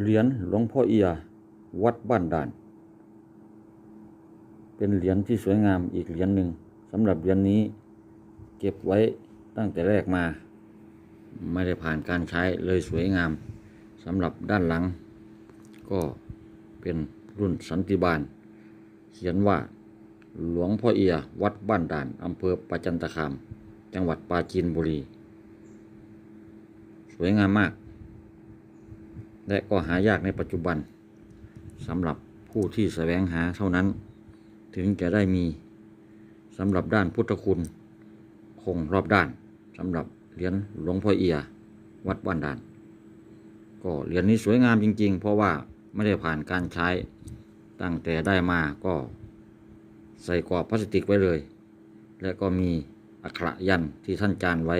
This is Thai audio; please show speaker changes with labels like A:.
A: เหรียญหลวงพ่อเอีย วัดบ้านด่าน เป็นเหรียญที่สวยงามอีกเหรียญหนึ่งสำหรับเหรียญนี้ เก็บไว้ตั้งแต่แรกมา ไม่ได้ผ่านการใช้เลยสวยงามสำหรับด้านหลัง ก็เป็นรุ่นสันติบาล เขียนว่าหลวงพ่อเอีย วัดบ้านด่านอำเภอประจันตคาม จังหวัดปราจีนบุรี สวยงามมาก และก็หายากในปัจจุบันสำหรับผู้ที่แสวงหาเท่านั้น ถึงจะได้มีสำหรับด้านพุทธคุณ คงรอบด้านสำหรับเหรียญหลวงพ่อเอีย วัดบ้านด่าน ก็เหรียญนี้สวยงามจริง ๆ เพราะว่าไม่ได้ผ่านการใช้ตั้งแต่ได้มาก็ใส่กรอบพลาสติกไว้เลย และก็มีอักขระยันที่ท่านจานไว้